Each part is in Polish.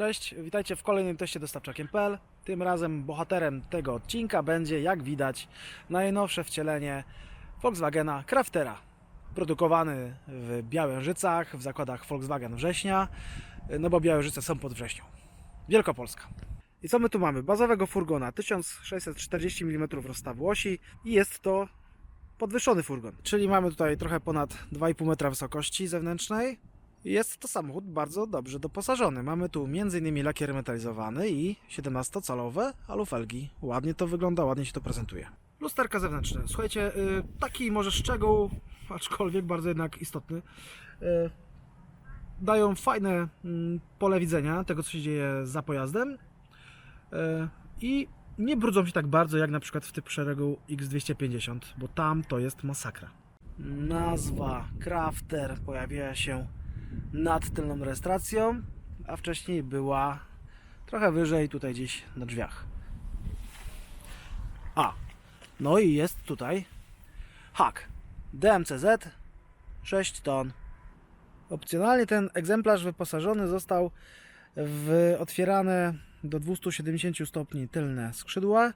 Cześć, witajcie w kolejnym teście dostawczakiem.pl. Tym razem bohaterem tego odcinka będzie, jak widać, najnowsze wcielenie Volkswagena Craftera. Produkowany w Białężycach, w zakładach Volkswagen Września, no bo Białężyce są pod Wrześnią. Wielkopolska. I co my tu mamy? Bazowego furgona 1640 mm rozstawu osi i jest to podwyższony furgon. Czyli mamy tutaj trochę ponad 2,5 metra wysokości zewnętrznej. Jest to samochód bardzo dobrze doposażony. Mamy tu m.in. lakier metalizowany i 17-calowe alufelgi. Ładnie to wygląda, ładnie się to prezentuje. Lusterka zewnętrzne. Słuchajcie, y, taki może szczegół, aczkolwiek bardzo jednak istotny. y, Dają fajne mm, pole widzenia tego, co się dzieje za pojazdem. Y, I nie brudzą się tak bardzo jak na przykład w typ szeregu X250, bo tam to jest masakra. Nazwa Crafter pojawiła się nad tylną rejestracją, a wcześniej była trochę wyżej, tutaj gdzieś na drzwiach. A, no i jest tutaj hak DMCZ 6 ton. Opcjonalnie ten egzemplarz wyposażony został w otwierane do 270 stopni tylne skrzydła,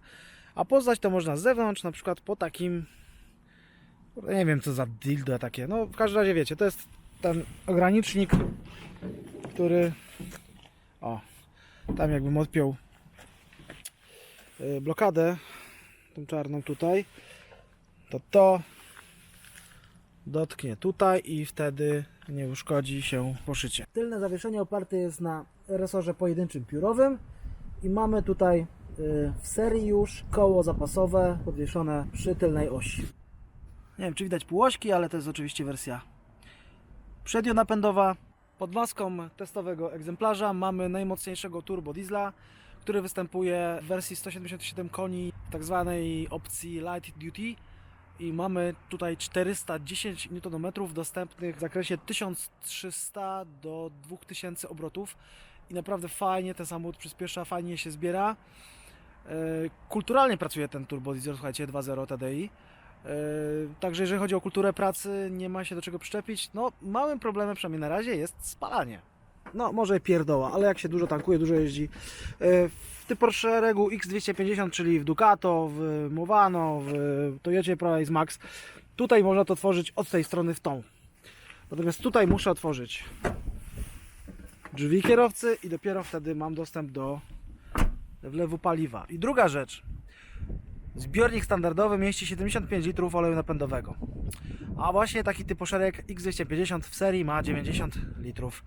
a poznać to można z zewnątrz, na przykład po takim nie wiem co za dildo takie, no w każdym razie wiecie, to jest ten ogranicznik, który o, tam jakbym odpiął y, blokadę, tą czarną tutaj, to to dotknie tutaj i wtedy nie uszkodzi się poszycie. Tylne zawieszenie oparte jest na resorze pojedynczym piórowym i mamy tutaj y, w serii już koło zapasowe podwieszone przy tylnej osi. Nie wiem czy widać półośki, ale to jest oczywiście wersja przednionapędowa. Pod maską testowego egzemplarza mamy najmocniejszego turbo diesla, który występuje w wersji 177 koni w tak zwanej opcji Light Duty i mamy tutaj 410 Nm dostępnych w zakresie 1300 do 2000 obrotów i naprawdę fajnie ten samochód przyspiesza, fajnie się zbiera. E, Kulturalnie pracuje ten turbo diesel, słuchajcie, 2.0 TDI. Yy, Także jeżeli chodzi o kulturę pracy, nie ma się do czego przyczepić. No, małym problemem przynajmniej na razie jest spalanie. No, może pierdoła, ale jak się dużo tankuje, dużo jeździ. Yy, W typu szeregu X250, czyli w Ducato, w Movano, w Toyocie Proace Max, tutaj można to tworzyć od tej strony w tą. Natomiast tutaj muszę otworzyć drzwi kierowcy i dopiero wtedy mam dostęp do wlewu paliwa. I druga rzecz, Zbiornik standardowy mieści 75 litrów oleju napędowego. A właśnie taki typoszereg X250 w serii ma 90 litrów.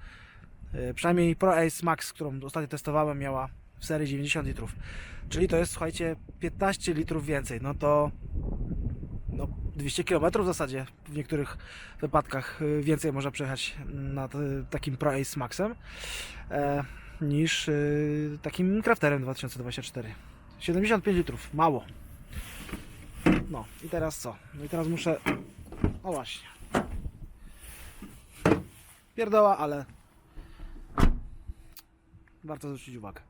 Yy, Przynajmniej Pro Ace Max, którą ostatnio testowałem, miała w serii 90 litrów. Czyli to jest, słuchajcie, 15 litrów więcej. No to no, 200 km w zasadzie w niektórych wypadkach yy, więcej można przejechać nad yy, takim Pro Ace Maxem e, niż takim Crafterem 2024. 75 litrów, mało. No i teraz co? No i teraz muszę. O właśnie. Pierdoła, ale warto zwrócić uwagę.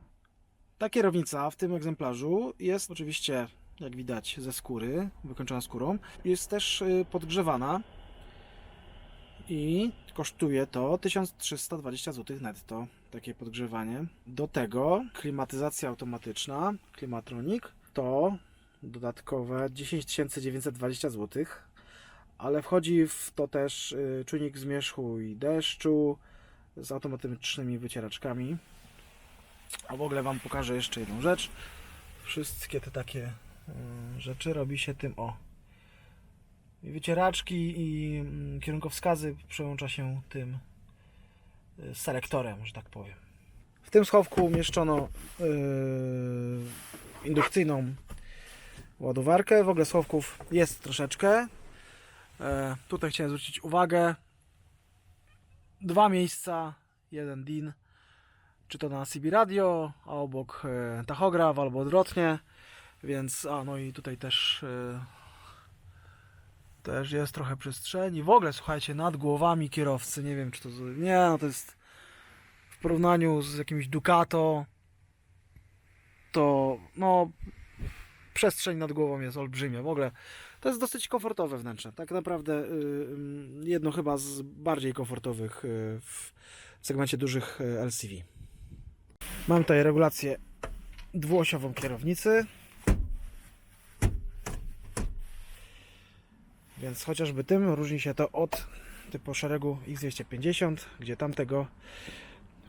Ta kierownica w tym egzemplarzu jest oczywiście, jak widać, ze skóry, wykończona skórą. Jest też y, podgrzewana i kosztuje to 1320 zł netto. Takie podgrzewanie. Do tego klimatyzacja automatyczna, Klimatronic, to dodatkowe 10 920 zł, ale wchodzi w to też y, czujnik zmierzchu i deszczu z automatycznymi wycieraczkami. A w ogóle Wam pokażę jeszcze jedną rzecz. Wszystkie te takie y, rzeczy robi się tym o. I wycieraczki i mm, kierunkowskazy przełącza się tym y, selektorem, że tak powiem. W tym schowku umieszczono yy, indukcyjną ładowarkę. W ogóle schowków jest troszeczkę. E, tutaj chciałem zwrócić uwagę. Dwa miejsca, jeden DIN, czy to na CB radio, a obok e, tachograf albo odwrotnie. Więc, a no i tutaj też e, też jest trochę przestrzeni. W ogóle słuchajcie, nad głowami kierowcy, nie wiem czy to. Nie, no to jest w porównaniu z jakimś Ducato to no przestrzeń nad głową jest olbrzymia. W ogóle to jest dosyć komfortowe wnętrze. Tak naprawdę y, y, jedno chyba z bardziej komfortowych y, w segmencie dużych LCV. Mam tutaj regulację dwuosiową kierownicy. Więc chociażby tym różni się to od typu szeregu X250, gdzie tamtego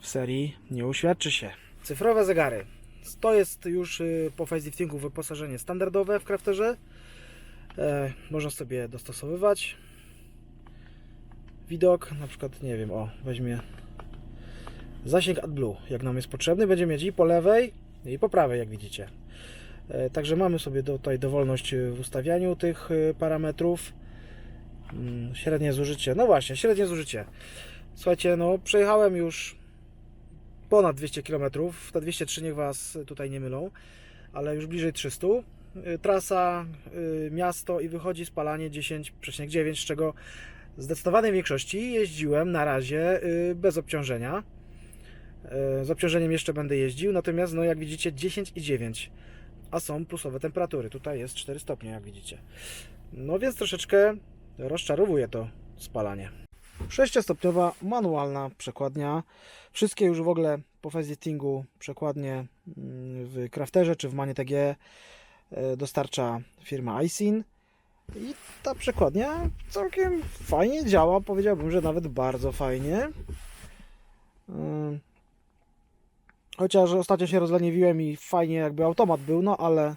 w serii nie uświadczy się. Cyfrowe zegary. To jest już y, po faceliftingu wyposażenie standardowe w Crafterze. E, można sobie dostosowywać widok, na przykład nie wiem, o weźmie zasięg AdBlue, jak nam jest potrzebny, będzie mieć i po lewej i po prawej, jak widzicie. E, Także mamy sobie tutaj dowolność w ustawianiu tych y, parametrów. Mm, Średnie zużycie, no właśnie, średnie zużycie. Słuchajcie, no przejechałem już ponad 200 km, te 203 niech Was tutaj nie mylą, ale już bliżej 300. Y, Trasa, y, miasto i wychodzi spalanie 10,9, z czego w zdecydowanej większości jeździłem na razie y, bez obciążenia. Z obciążeniem jeszcze będę jeździł, natomiast no jak widzicie 10,9, a są plusowe temperatury. Tutaj jest 4 stopnie, jak widzicie. No więc troszeczkę rozczarowuje to spalanie. 6-stopniowa manualna przekładnia. Wszystkie już w ogóle po faceliftingu przekładnie mm, w Crafterze czy w ManieTG e, dostarcza firma iSyn. I ta przekładnia całkiem fajnie działa, powiedziałbym, że nawet bardzo fajnie. Ym, Chociaż ostatnio się rozleniwiłem i fajnie jakby automat był, no ale,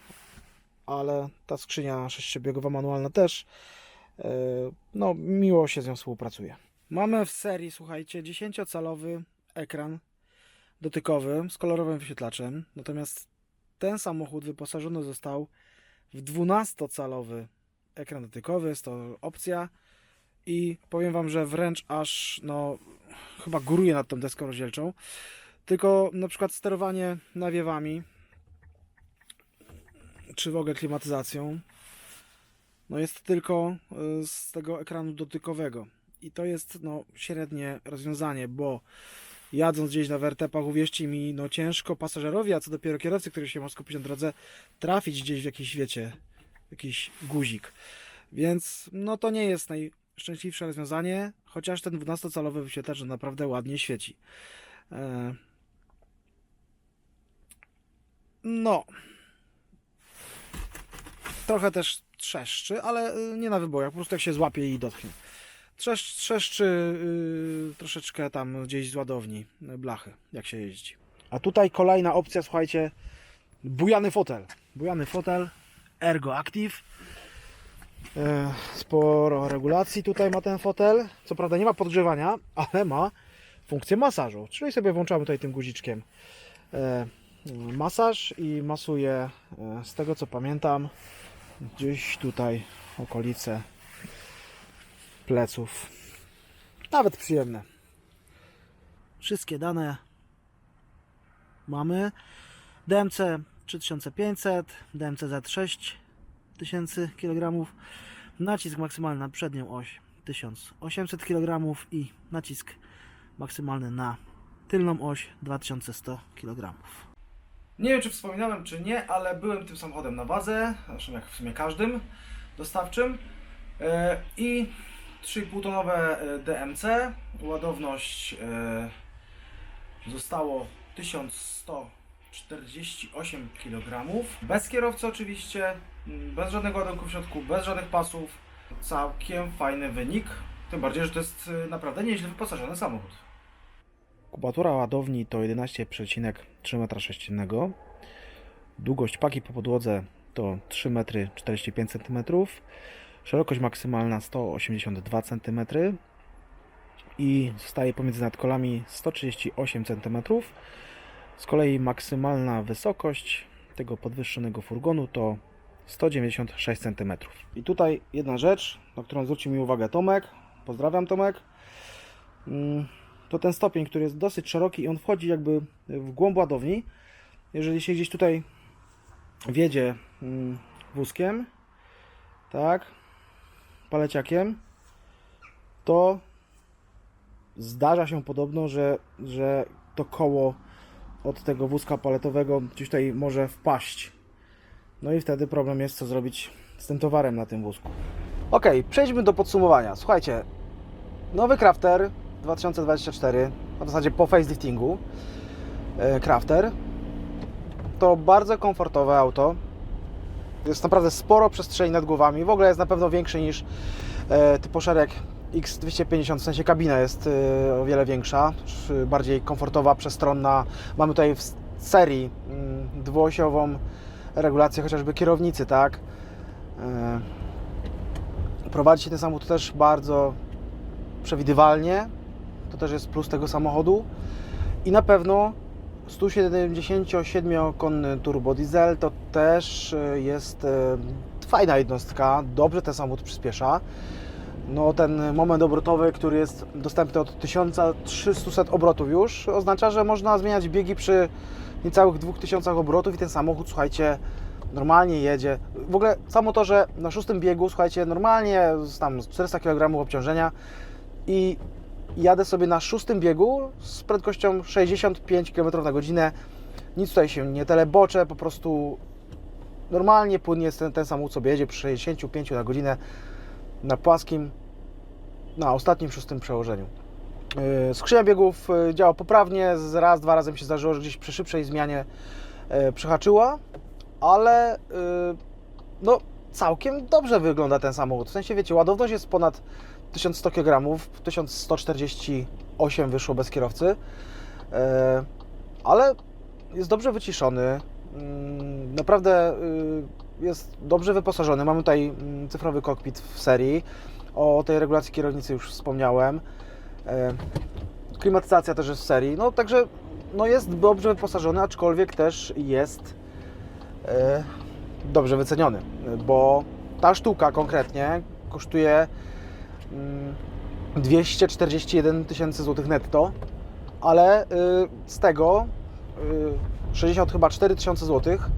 ale ta skrzynia sześciobiegowa manualna też e, no miło się z nią współpracuje. Mamy w serii, słuchajcie, 10-calowy ekran dotykowy z kolorowym wyświetlaczem. Natomiast ten samochód wyposażony został w 12-calowy ekran dotykowy. Jest to opcja i powiem Wam, że wręcz aż no chyba góruje nad tą deską rozdzielczą. Tylko na przykład sterowanie nawiewami czy w ogóle klimatyzacją no jest tylko y, z tego ekranu dotykowego. I to jest no, średnie rozwiązanie, bo jadąc gdzieś na wertepach, uwierzcie mi, no ciężko pasażerowi, a co dopiero kierowcy, który się ma skupić na drodze, trafić gdzieś w jakiś, wiecie, jakiś guzik. Więc no to nie jest najszczęśliwsze rozwiązanie, chociaż ten 12-calowy wyświetlacz naprawdę ładnie świeci. E... No. Trochę też trzeszczy, ale y, nie na wybojach, po prostu jak się złapie i dotknie. Trzeszcz, trzeszczy yy, troszeczkę tam gdzieś z ładowni y, blachy, jak się jeździ. A tutaj kolejna opcja, słuchajcie, bujany fotel. Bujany fotel, Ergo Active. E, Sporo regulacji tutaj ma ten fotel. Co prawda nie ma podgrzewania, ale ma funkcję masażu. Czyli sobie włączamy tutaj tym guziczkiem e, masaż i masuje, e, z tego co pamiętam, gdzieś tutaj okolice pleców. Nawet przyjemne. Wszystkie dane mamy. DMC 3500, DMC Z 6000 kg, nacisk maksymalny na przednią oś 1800 kg i nacisk maksymalny na tylną oś 2100 kg. Nie wiem, czy wspominałem, czy nie, ale byłem tym samochodem na bazę, zresztą jak w sumie każdym dostawczym. E, I 3,5 tonowe e, DMC, ładowność e, zostało 1148 kg. Bez kierowcy oczywiście, m, bez żadnego ładunku w środku, bez żadnych pasów. Całkiem fajny wynik, tym bardziej, że to jest e, naprawdę nieźle wyposażony samochód. Kubatura ładowni to 11,3 m3. Długość paki po podłodze to 3,45 m. Szerokość maksymalna 182 cm. I zostaje pomiędzy nadkolami 138 cm. Z kolei maksymalna wysokość tego podwyższonego furgonu to 196 cm. I tutaj jedna rzecz, na którą zwrócił mi uwagę Tomek. Pozdrawiam Tomek. Mm, to ten stopień, który jest dosyć szeroki i on wchodzi jakby w głąb ładowni. Jeżeli się gdzieś tutaj wiedzie mm, wózkiem, tak, paleciakiem, to zdarza się podobno, że, że to koło od tego wózka paletowego gdzieś tutaj może wpaść. No i wtedy problem jest, co zrobić z tym towarem na tym wózku. Ok, przejdźmy do podsumowania. Słuchajcie, nowy Crafter 2024, a w zasadzie po faceliftingu. e, Crafter. To bardzo komfortowe auto. Jest naprawdę sporo przestrzeni nad głowami. W ogóle jest na pewno większy niż e, typoszereg X250, w sensie kabina jest e, o wiele większa, sz- bardziej komfortowa, przestronna. Mamy tutaj w serii mm, dwuosiową regulację chociażby kierownicy, tak? E, prowadzi się ten samochód też bardzo przewidywalnie. To też jest plus tego samochodu. I na pewno 177-konny turbo diesel to też e, jest e, fajna jednostka. Dobrze ten samochód przyspiesza. No ten moment obrotowy, który jest dostępny od 1300 obrotów już, oznacza, że można zmieniać biegi przy niecałych 2000 obrotów i ten samochód, słuchajcie, normalnie jedzie. W ogóle samo to, że na szóstym biegu, słuchajcie, normalnie tam z 400 kg obciążenia i jadę sobie na szóstym biegu z prędkością 65 km na godzinę. Nic tutaj się nie telebocze, po prostu normalnie płynnie ten, ten samochód sobie jedzie przy 65 na godzinę na płaskim, na ostatnim szóstym przełożeniu. Yy, Skrzynia biegów yy, działa poprawnie, raz, dwa razy mi się zdarzyło, że gdzieś przy szybszej zmianie yy, przyhaczyła, ale no całkiem dobrze wygląda ten samochód. W sensie wiecie, ładowność jest ponad 1100 kg, 1148 wyszło bez kierowcy, yy, ale jest dobrze wyciszony. mm, Naprawdę yy, jest dobrze wyposażony. Mamy tutaj mm, cyfrowy kokpit w serii. O tej regulacji kierownicy już wspomniałem. E, Klimatyzacja też jest w serii. No także no jest dobrze wyposażony, aczkolwiek też jest e, dobrze wyceniony, bo ta sztuka konkretnie kosztuje 241 tysięcy złotych netto, ale y, z tego y, 60 chyba 4 tysiące złotych,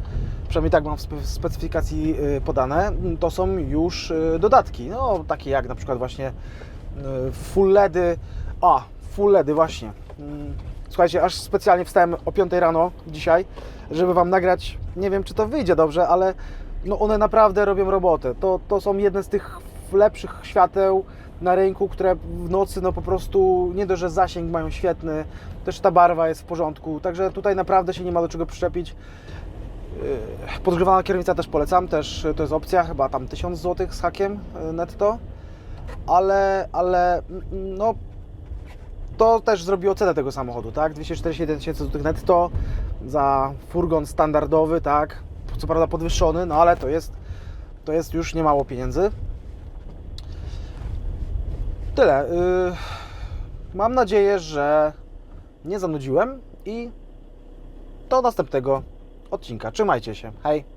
przynajmniej tak mam w spe- w specyfikacji y, podane, to są już y, dodatki, no takie jak na przykład właśnie y, full LEDy, a full LEDy właśnie. Mm, Słuchajcie, aż specjalnie wstałem o 5 rano dzisiaj, żeby Wam nagrać, nie wiem czy to wyjdzie dobrze, ale no one naprawdę robią robotę. To, to są jedne z tych lepszych świateł na rynku, które w nocy no po prostu nie dość, że zasięg mają świetny, też ta barwa jest w porządku, także tutaj naprawdę się nie ma do czego przyczepić. Yy, Podgrzewana kierownica też polecam, też to jest opcja, chyba tam 1000 zł z hakiem yy, netto, ale, ale mm, no to też zrobiło cenę tego samochodu, tak? 241 tysięcy złotych netto za furgon standardowy, tak? Co prawda podwyższony, no ale to jest, to jest już niemało pieniędzy. Tyle. Yy, mam nadzieję, że nie zanudziłem i do następnego odcinka. Trzymajcie się. Hej!